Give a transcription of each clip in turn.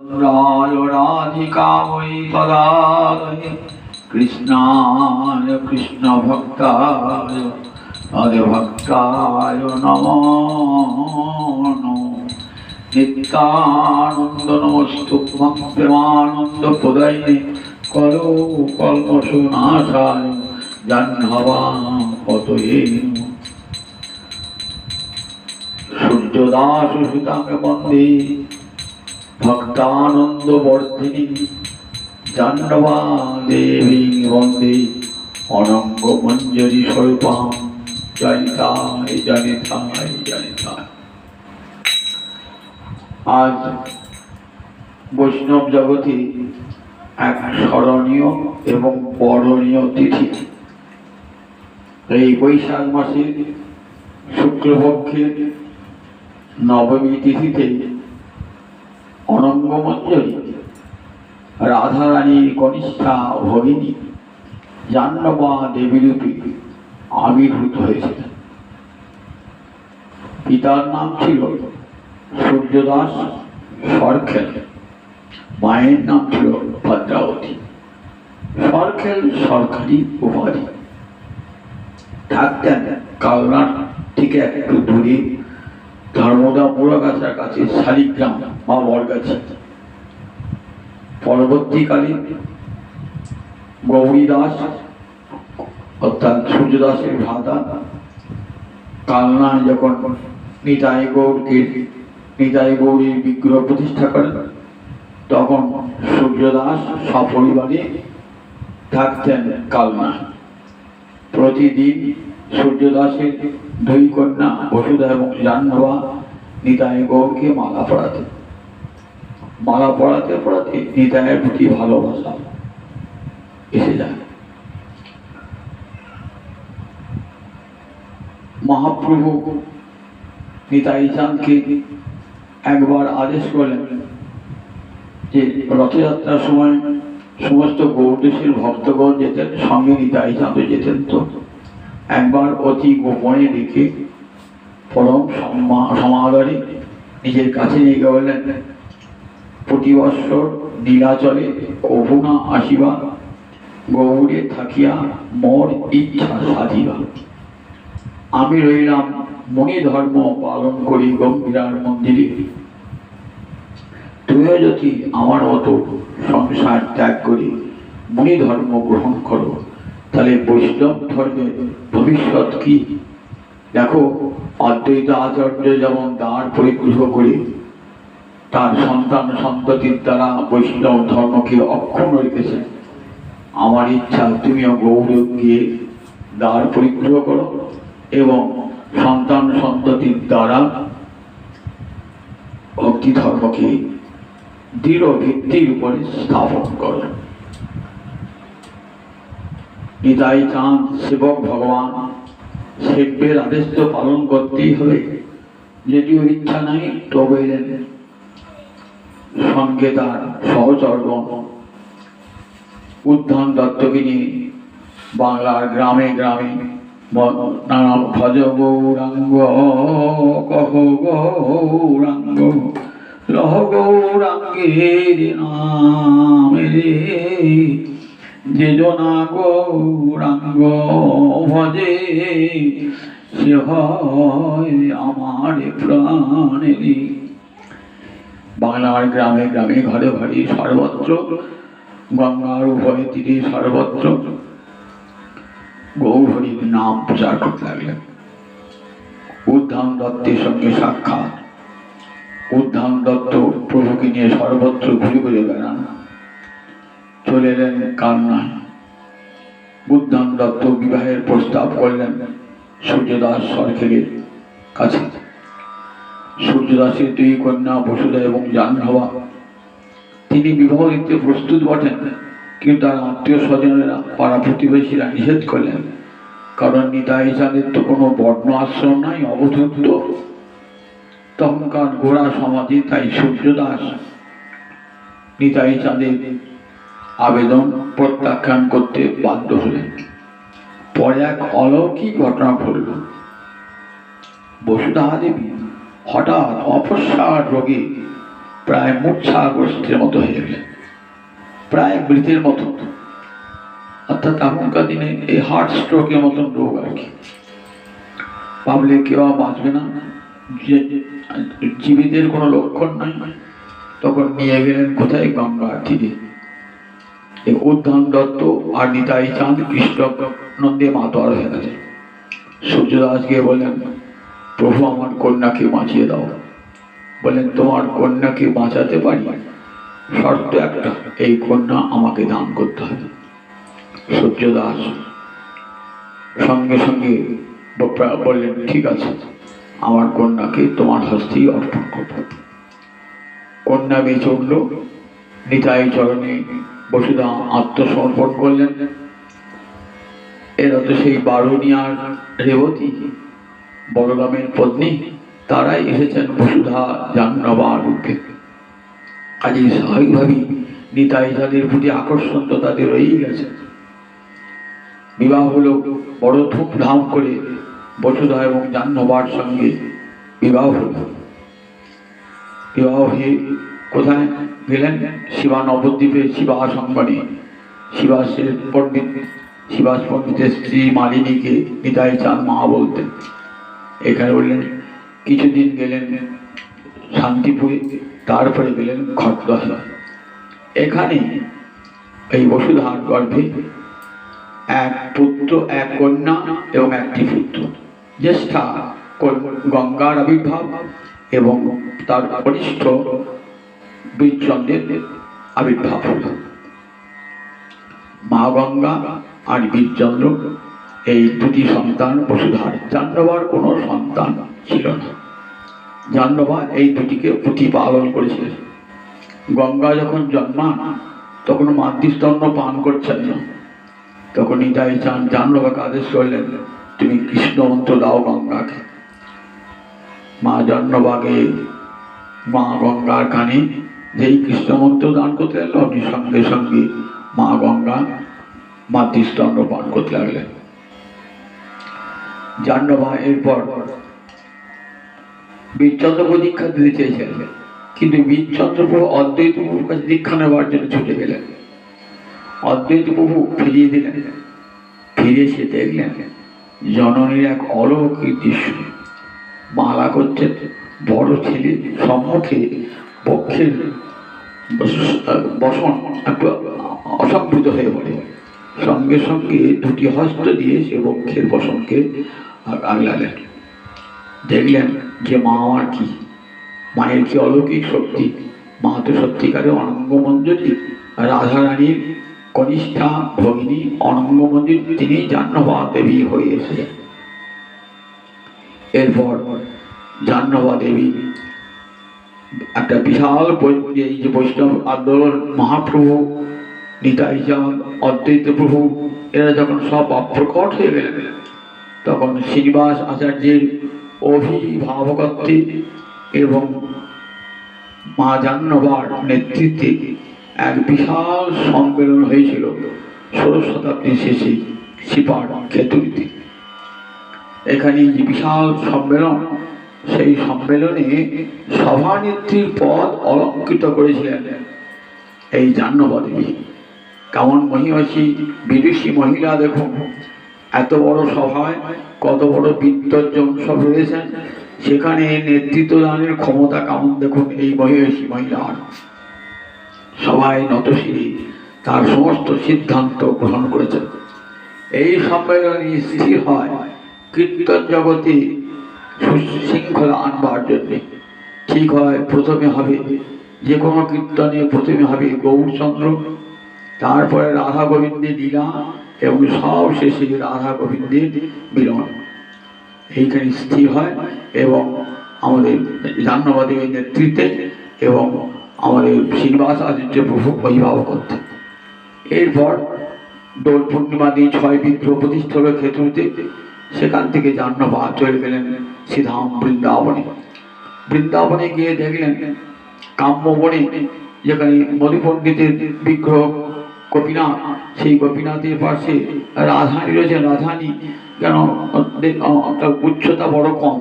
राय राधिका वै तदालये कृष्णाय कृष्णभक्ताय तद्भक्ताय नमो नमः নিত্যানন্দ নমস্তুভ্যং প্রেমানন্দ প্রদায়িনে করো কল্পসুনাশায় জাহ্নবা পতয়ে সূর্যদাস সুতাকে বন্দে ভক্তানন্দ বর্ধিনী জাহ্নবা দেবী বন্দে অনঙ্গ মঞ্জরি স্বরূপাম জনিতায় জনিতায় জনিতায়। আজ বৈষ্ণব জগতে এক স্মরণীয় এবং বরণীয় তিথি। এই বৈশাখ মাসের শুক্লপক্ষের নবমী তিথিতে অনঙ্গমঞ্জরী। রাধারানীর কনিষ্ঠা ভগিনী জাহ্নবা দেবীরূপী আবির্ভূত হয়েছিলেন। পিতার নাম ছিল সূর্যদাস সরখেল, মায়ের নাম ছিল ভদ্রাবতী। সরখেল সরকারি উপাধি। থাকতেন কালনার থেকে একটু দূরে ধর্মদা মুড়াগাছার কাছে শালিগ্রাম মা বরগাছি পরবর্তীকালে গৌরী দাস অর্থাৎ সূর্যদাসের ভ্রাতা কালনায় যখন নিতাই গৌরকে, নিতাই গৌরীর বিগ্রহ প্রতিষ্ঠা করেন, তখন সূর্যদাস সপরিবারে থাকতেন কালনায়। প্রতিদিন সূর্যদাসের দুই কন্যা বসুধা এবং জাহ্নবা নিতাই গৌরকে মালা পড়াতে মালা পড়াতে পড়াতে নিতাইয়ের প্রতি ভালোবাসা এসে যায়। মহাপ্রভু নিতাই চাঁদকে একবার আদেশ করলেন যে রথযাত্রার সময় সমস্ত গৌরদেশের ভক্তগণ যেতেন, সঙ্গে নিতাই চাঁদও যেতেন। তো একবার অতি গোপনে রেখে পরম সমাদরে নিজের কাছে নিয়ে গিয়ে বললেন প্রতি বৎসর নীলাচলে কভুনা আসিবা গৌরে থাকিয়া মোর ইচ্ছা সাধিবা। আমি রইলাম মণি ধর্ম পালন করি গম্ভীরার মন্দিরে। তুমিও যদি আমার মতো সংসার ত্যাগ করি মণি ধর্ম গ্রহণ করো তাহলে বৈষ্ণব ধর্মের ভবিষ্যৎ কি? দেখো অদ্বৈত আচার্য যেমন দ্বার পরিগ্রহ করে, তার সন্তান সন্ততির দ্বারা বৈষ্ণব ধর্মকে অক্ষুণ্ণ রেখেছেন। আমার ইচ্ছা, তুমিও গৌরব গিয়ে দ্বার পরিগ্রহ করো এবং সন্তান সন্ততির দ্বারা ভক্তি ধর্মকে দৃঢ় ভিত্তির উপরে স্থাপন করো। নিতাই চাঁদ সেবক ভগবান। সেব্যের আদেশ তো পালন করতেই হবে। যদিও ইচ্ছা নাই, তবে এলেন। সঙ্গে তার সহচরগণ। উত্থান দত্তকে নিয়ে বাংলার গ্রামে গ্রামে নানা ভজ গৌরাঙ্গ, কহ গৌরাঙ্গ, লহ গৌরাঙ্গের নামে রে। যে জনা গৌরাঙ্গ ভজে, সে হয় আমার প্রাণেরই। বাংলার গ্রামে গ্রামে ঘরে ঘরে সর্বত্র, গঙ্গার উভয় তীরে সর্বত্র গৌহরির নাম প্রচার করতে লাগলেন। উদ্ধাম দত্তের সঙ্গে সাক্ষাৎ। উদ্ধাম দত্ত প্রভুকে নিয়ে সর্বত্র ঘুরে ঘুরে বেড়ান। চলে এলেন কান্নায় উদ্ধান দত্ত বিবাহের প্রস্তাব করলেন সূর্যদাস সরকারের কাছে। সূর্যদাসের দুই কন্যা বসুধা এবং জাহ্নবা। তিনি বিবাহ দিতে প্রস্তুত বটেন, কিন্তু তার আত্মীয় স্বজনেরা পাড়া প্রতিবেশীরা নিষেধ করলেন, কারণ নিতাই চাঁদের তো কোনো বর্ণ আশ্রম নাই, অবধূত। তখনকার গোড়া সমাজে তাই সূর্যদাস নিতাই চাঁদের আবেদন প্রত্যাখ্যান করতে বাধ্য হলেন। পরে এক অলৌকিক ঘটনা ঘটল। বসুধা দেবী হঠাৎ অপসার রোগে প্রায় মূর্ছাগ্রস্তের মতো হয়ে গেলেন। প্রায় মৃতের মতো। অর্থাৎ এখনকার দিনে এই হার্ট স্ট্রোকের মতন রোগ আর কি। ভাবলে কেউ আর বাঁচবে না। জীবিতের কোনো লক্ষণ নাই, তখন নিয়ে গেলেন কোথায় গঙ্গার তীরে। এই উদ্যান দত্ত আর নিতাই চাঁদ, কৃষ্ণ নন্দে মাতোয়ার হয়ে গেছে। সূর্যদাস গিয়ে বললেন, প্রভু, আমার কন্যাকে বাঁচিয়ে দাও। বলেন তোমার কন্যাকে বাঁচাতে পারি? শর্ত একটা, এই কন্যা আমাকে দান করতে হবে। সূর্যদাস সঙ্গে সঙ্গে বললেন, ঠিক আছে, আমার কন্যাকে তোমার হস্তেই অর্পণ করব। কন্যা বেঁচে উঠল, নিতাই চরণে বসুধা আত্মসমর্পণ করলেন। এরা তো সেই বারুনিয়ার রেবতী, বলরামের পত্নী, তারাই এসেছেন বসুধা জাহ্নবা রূপে। কাজে স্বাভাবিকভাবেই নিতাই তাদের প্রতি আকর্ষণ তো তাদের রয়েই গেছে। বিবাহ হলো বড় ধুমধাম করে বসুধা এবং জাহ্নবার সঙ্গে বিবাহ হলো। বিবাহ হয়ে কোথায় গেলেন? শিবা নবদ্বীপে, শিবা সঙ্গনে শিবাসের পণ্ডিত শিবাস পণ্ডিতের স্ত্রী মালিনীকে নিতাই চাঁদ মা বলতেন এখানে বললেন, কিছুদিন গেলেন শান্তিপুরে, তারপরে গেলেন খড়দহে এখানে এই বসুধার গর্ভে এক পুত্র, এক কন্যা এবং একটি পুত্র। জ্যেষ্ঠা গঙ্গার আবির্ভাব এবং তার কনিষ্ঠ বীরচন্দ্রের আবির্ভাব। হল মা গঙ্গা আর বীরচন্দ্র এই দুটি সন্তান বসুধার। জাহ্নবার কোনো সন্তান ছিল না। জাহ্নবা এই দুটিকে প্রতিপালন করেছিলেন গঙ্গা যখন জন্মান, তখন মাতৃস্তন্য পান করছেন না। তখন নিতাই চান জাহ্নবাকে আদেশ করলেন তুমি কৃষ্ণ মন্ত্র দাও গঙ্গাকে? মা জন্মবাগে মা গঙ্গার কানে যেই কৃষ্ণ দান করতে লাগল আপনি সঙ্গে সঙ্গে মা গঙ্গা মাতৃস্তন্য পান করতে লাগলেন। জাহ্নবা এরপর বীরচন্দ্রকে দীক্ষা দিতে চেয়েছিলেন, কিন্তু বীরচন্দ্র অদ্বৈত প্রভুর কাছে দীক্ষা নেওয়ার জন্য ছুটে গেলেন। অদ্বৈত প্রভু ফিরিয়ে দিলেন, ফিরে এসে দেখলেন, জননীর এক অলৌকিক দৃশ্য। মালা করছেন, বড় ছেলে, সম্মুখে পক্ষের বস- বসন একটু অসম্পৃত হয়ে পড়ে। সঙ্গে সঙ্গে দুটি হস্ত দিয়ে সে বক্ষের বসনকে আগলালেন। দেখলেন যে মা আমার কি, মায়ের কি অলৌকিক শক্তি। মা তো সত্যিকারে অনঙ্গ মঞ্জুরি, রাধারানীর কনিষ্ঠা ভগিনী মন্দির তিনি জাহ্নবা দেবী হয়ে এসেছেন। এরপর জাহ্নবা দেবী একটা বিশাল এই যে বৈষ্ণব আন্দোলন, মহাপ্রভু নিতাই অদ্বৈত প্রভু, এরা যখন সব অপ্রকট হয়ে গেলেন, তখন শ্রীনিবাস আচার্যের অভিভাবকত্বে এবং মা জাহ্নবার নেতৃত্বে এক বিশাল সম্মেলন হয়েছিল ষোড়শ শতাব্দীর শেষে সিপার খেতুরিতে। এখানে যে বিশাল সম্মেলন সেই সম্মেলনে সভানেত্রীর পদ অলঙ্কৃত করেছিলেন এই জাহ্নবা দেবী কেমন মহিষী বিদুষী মহিলা দেখুন, এত বড় সভায় কত বড় বিদ্যজন সব রয়েছেন, সেখানে নেতৃত্ব দানের ক্ষমতা কেমন দেখুন এই মহিষী মহিলার। সবাই নতশিরি, তার সমস্ত সিদ্ধান্ত গ্রহণ করেছেন। এই সম্মেলনে স্থির হয় কীর্তন জগতে সুশৃঙ্খলা আনবার জন্য। ঠিক হয়, প্রথমে হবে যে কোনো কীর্তনে প্রথমে হবে গৌরচন্দ্র, তারপরে রাধা গোবিন্দের লীলা এবং সব শেষে রাধা গোবিন্দের মিলন। এইখানে স্থির হয় এবং আমাদের জাহ্নবাদেবের নেতৃত্বে এবং আমাদের শ্রীনিবাস আদিত্য প্রভু অভিভাবকত্বে। এরপর দোল পূর্ণিমা দিন ছয় বিদ্রোহ প্রতিষ্ঠা খেতুতে সেখান থেকে জাহ্নবা চলে গেলেন শ্রীধাম বৃন্দাবনে। বৃন্দাবনে গিয়ে দেখলেন কাম্যবনে যেখানে মধু পণ্ডিতের বিগ্রহ গোপীনাথ, সেই গোপীনাথের পাশে রাধানী রয়েছে। রাধানী কেন? উচ্চতা বড় কম।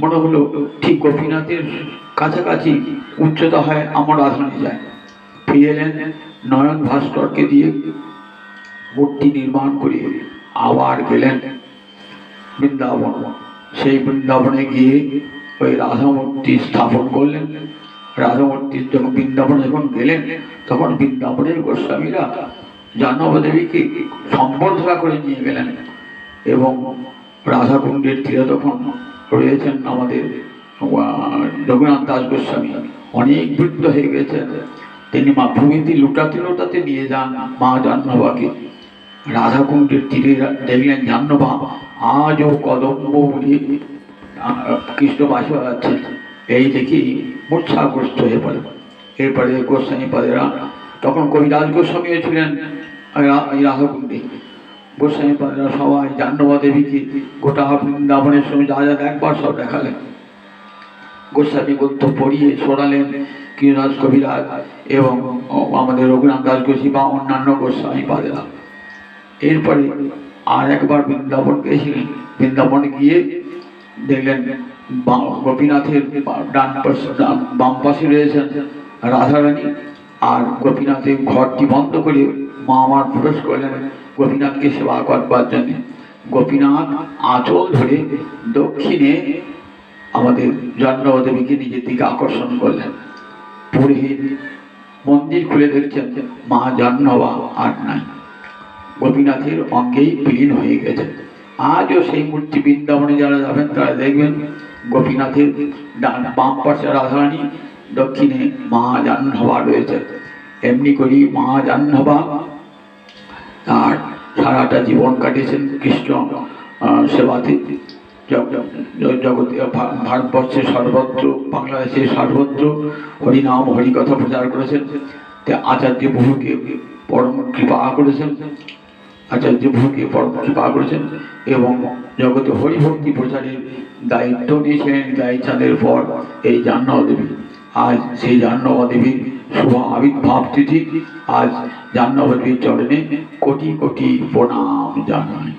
মনে হলো ঠিক গোপীনাথের কাছাকাছি উচ্চতা হয়, আমার রাজধানী যায়। ফিরে এলেন নয়ন ভাস্করকে দিয়ে মূর্তি নির্মাণ করে আবার গেলেন। বৃন্দাবন। সেই বৃন্দাবনে গিয়ে ওই রাধামূর্তি স্থাপন করলেন। রাধামূর্তি যখন বৃন্দাবনে যখন গেলেন, তখন বৃন্দাবনের গোস্বামীরা জাহ্নবদেবীকে সম্বর্ধনা করে নিয়ে গেলেন এবং রাধাকুণ্ডের তীরে তখন রয়েছেন আমাদের রঘুনাথ দাস গোস্বামী। অনেক বৃদ্ধ হয়ে গেছেন। তিনি মা ভূমিতে লুটাতে লুটাতে নিয়ে যান মা জাহ্নবাকে। রাধাকুণ্ডের তীরে দেখলেন জাহ্নবা আজও কদম্ব বলি কৃষ্ণ বাস আছেন এই দেখি মূর্ছাগ্রস্ত হয়ে পড়ে এরপরে গোস্বামী পাদেরা তখন কবিরাজ গোস্বামীও ছিলেন রাধাকুণ্ডে গোস্বামী পাদেরা সবাই জাহ্নবা দেবীকে গোটা বৃন্দাবনের সঙ্গে যা যা একবার সব দেখালেন গোস্বামী গ্রন্থ পড়িয়ে শোনালেন কৃষ্ণরাজ কবিরাজ এবং আমাদের রঘুনাথ দাস গোস্বী বা অন্যান্য গোস্বামী পাদেরা এরপরে আর একবার বৃন্দাবন গেছিলেন বৃন্দাবনে গিয়ে দেখলেন গোপীনাথের ডান পাশে, ডান- বাম পাশে রয়েছেন রাধারানী আর গোপীনাথের ঘরটি বন্ধ করে মা আমার প্রবেশ করলেন। গোপীনাথকে সেবা করবার জন্য। গোপীনাথ আঁচল ধরে দক্ষিণে আমাদের জন্মদেবীকে নিজের দিকে আকর্ষণ করলেন। পুরোহিত মন্দির খুলে দেখছেন মা জন্মবা আর নাই। গোপীনাথের অঙ্গেই বিলীন হয়ে গেছে। আজও সেই মূর্তি বৃন্দাবনে যারা যাবেন, তারা দেখবেন গোপীনাথের ডান বাম পাশে রাধারানী, দক্ষিণে মা জাহ্নবা রয়েছে। এমনি করি মা জাহ্নবা আর সারাটা জীবন কাটিয়েছেন কৃষ্ণ সেবাতে। জগতে ভারতবর্ষে সর্বত্র, বাংলাদেশে সর্বত্র হরিনাম, হরিকথা প্রচার করেছেন। আচার্য বহুকে পরম কৃপা করেছেন। আচার্য পরম কৃপা করেছেন এবং জগতে হরিভক্তি প্রচারের দায়িত্ব নিয়েছেন গাই চাঁদের পর এই জাহ্নবা দেবী। আজ সেই জাহ্নবা দেবীর শুভ আবির্ভাব তিথি। আজ জাহ্নবা দেবীর চরণে কোটি কোটি প্রণাম জানাই।